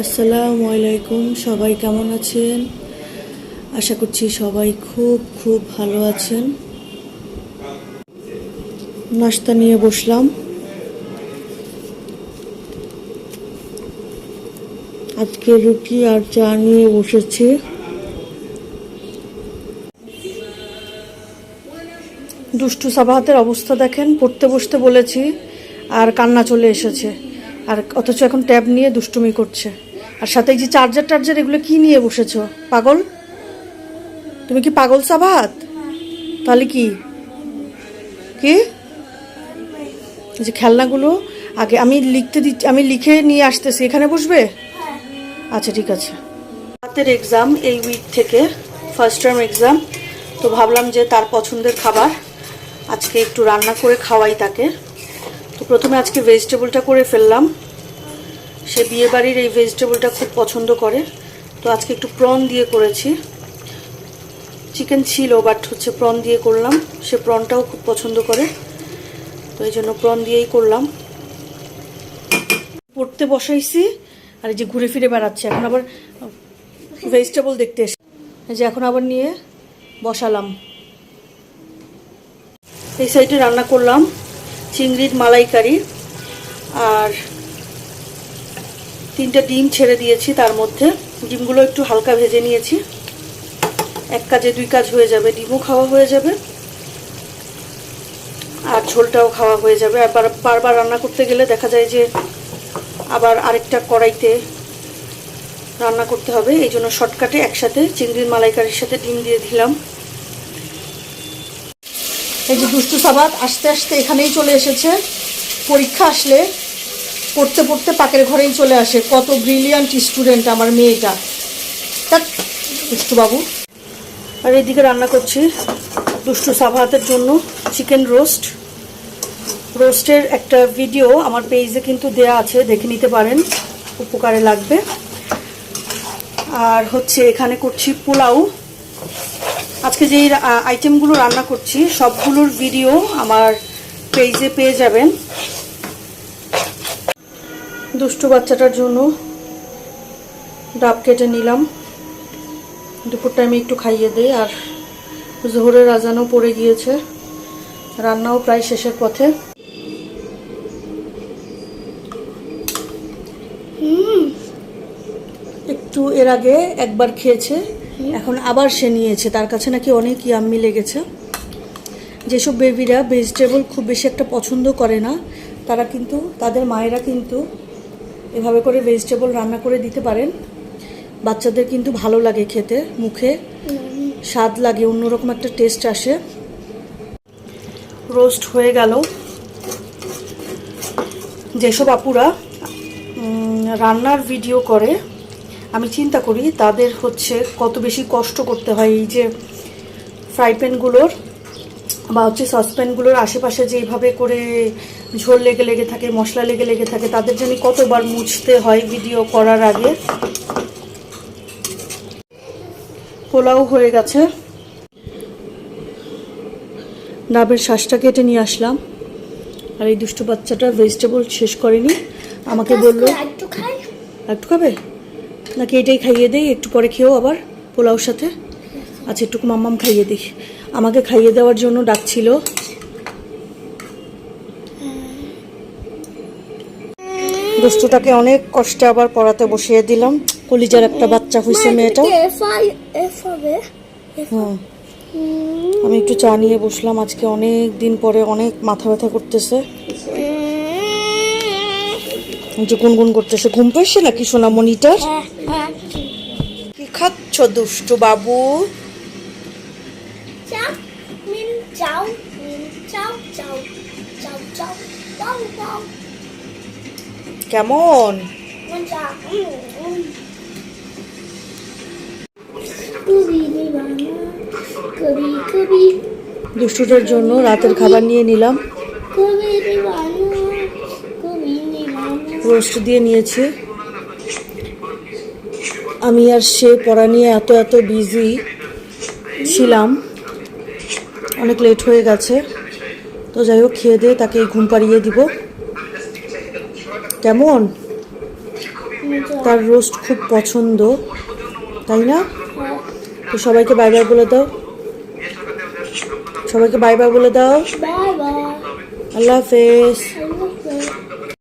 আসসালামু আলাইকুম, সবাই কেমন আছেন? আশা করছি সবাই খুব খুব ভালো আছেন। নাস্তা নিয়ে বসলাম। আজকে রুটি আর চা নিয়ে বসেছি। দুষ্টু সাবাহাতের অবস্থা দেখেন, পড়তে বসতে বলেছি, আর কান্না চলে এসেছে। আর অথচ এখন ট্যাব নিয়ে দুষ্টুমি করছে। আর সাথে এই যে চার্জার টার্জার, এগুলো কি নিয়ে বসেছো? পাগল? তুমি কি পাগল সাবাহাত তাহলে কি? কি? যে খেলনাগুলো, আগে আমি লিখতে দিচ্ছি, আমি লিখে নিয়ে আসতেছি। এখানে বসবে? আচ্ছা ঠিক আছে। রাতের এক্সাম এই উইক থেকে ফার্স্ট টার্ম এক্সাম তো ভাবলাম যে তার পছন্দের খাবার আজকে একটু রান্না করে খাওয়াই তাকে। তো প্রথমে আজকে ভেজিটেবলটা করে ফেললাম। সে বিয়ে বাড়ির এই ভেজিটেবলটা খুব পছন্দ করে। তো আজকে একটু প্রন দিয়ে করেছি। চিকেন ছিল বাট হচ্ছে প্রন দিয়ে করলাম। সে প্রনটাও খুব পছন্দ করে। তো এই জন্য প্রন দিয়েই করলাম। পড়তে বসাইছি, আর এই যে ঘুরে ফিরে বেড়াচ্ছে। এখন আবার ভেজিটেবল দেখতে এসে যে এখন আবার নিয়ে বসালাম। এই সাইডে রান্না করলাম। চিংড়ির মালাইকারি আর তিনটা ডিম ছেড়ে দিয়েছি তার মধ্যে। ডিমগুলো একটু হালকা ভেজে নিয়েছি। এক কাজে দুই কাজ হয়ে যাবে, ডিমও খাওয়া হয়ে যাবে আর ঝোলটাও খাওয়া হয়ে যাবে। আর বার- বারবার রান্না করতে গেলে দেখা যায় যে আবার আরেকটা কড়াইতে রান্না করতে হবে। এই জন্য শর্টকাটে একসাথে চিংড়ির মালাইকারির সাথে ডিম দিয়ে দিলাম। এই যে দুষ্টু সাবাত আস্তে আস্তে এখানেই চলে এসেছে। পরীক্ষা আসলে পড়তে পড়তে পাকের ঘরেই চলে আসে। কত ব্রিলিয়ান্ট স্টুডেন্ট আমার মেয়েটা। তাক দুষ্টু বাবু আর এদিকে রান্না করছি দুষ্টু সাবাহাতের জন্য চিকেন রোস্ট রোস্টের একটা ভিডিও আমার পেজে কিন্তু দেয়া আছে, দেখে নিতে পারেন, উপকারে লাগবে। আর হচ্ছে এখানে করছি পোলাও। আজকে যেই আইটেমগুলো রান্না করছি সবগুলোর ভিডিও আমার পেজে পেয়ে যাবেন। দুষ্টু বাচ্চাটার জন্য ডাব কেটে নিলাম। দুপুর টাইমে একটু খাইয়ে দিই আর জোহরের আজানও পড়ে গিয়েছে। রান্নাও প্রায় শেষের পথে। একটু এর আগে একবার খেয়েছে। এখন আবার সে নিয়েছে। তার কাছে নাকি অনেক ইয়াম্মি লেগেছে। যেসব বেবিরা ভেজিটেবল খুব বেশি একটা পছন্দ করে না, তারা কিন্তু, তাদের মায়েরা কিন্তু এভাবে করে ভেজিটেবল রান্না করে দিতে পারেন। বাচ্চাদের কিন্তু ভালো লাগে খেতে, মুখে স্বাদ লাগে, অন্যরকম একটা টেস্ট আসে। রোস্ট হয়ে গেল। যেসব আপুরা রান্নার ভিডিও করে আমি চিন্তা করি তাদের হচ্ছে কত বেশি কষ্ট করতে হয় এই যে ফ্রাই প্যানগুলোর বা হচ্ছে সসপ্যানগুলোর আশেপাশে যেইভাবে করে ঝোল লেগে লেগে থাকে মশলা লেগে লেগে থাকে তাদের জন্য কতবার মুছতে হয় ভিডিও করার আগে? পোলাও হয়ে গেছে। ডাবের শ্বাসটা কেটে নিয়ে আসলাম। আর এই দুষ্টু বাচ্চাটা ভেজিটেবল শেষ করেনি। আমাকে বলল একটু খাবে? নাকি এটাই খাইয়ে দেই একটু পরে খেয়েও আবার পোলাওর সাথে? আচ্ছা একটু মাম্মাম খাইয়ে দিই। আমাকে খাইয়ে দেওয়ার জন্য ডাকছিল। দুষ্টুটাকে অনেক কষ্টে আবার পড়াতে বসিয়ে দিলাম। কলিজার একটা বাচ্চা হয়েছে মেয়েটা হুম আমি একটু চা নিয়ে বসলাম। আজকে অনেক দিন পরে অনেক মাথা ব্যথা করতেছে। যে গুনগুন করতেছে ঘুম পেয়েছে নাকি সোনামণিটার হ্যাঁ হ্যাঁ। কি খাচ্ছ দুষ্টু বাবু? মিন মিন কেমন? মিন দুষ্টুটার জন্য রাতের খাবার নিয়ে নিলাম। রোস্ট দিয়ে নিয়েছি। আমি আর সে পড়া নিয়ে এত এত বিজি ছিলাম। অনেক লেট হয়ে গেছে। তো যাই হোক খেয়ে দিয়ে তাকে ঘুম পাড়িয়ে দিব। কেমন? তার রোস্ট খুব পছন্দ তাই না? তো সবাইকে বাই বাই বলে দাও। সবাইকে বাই বাই বলে দাও। আল্লাহ হাফেজ।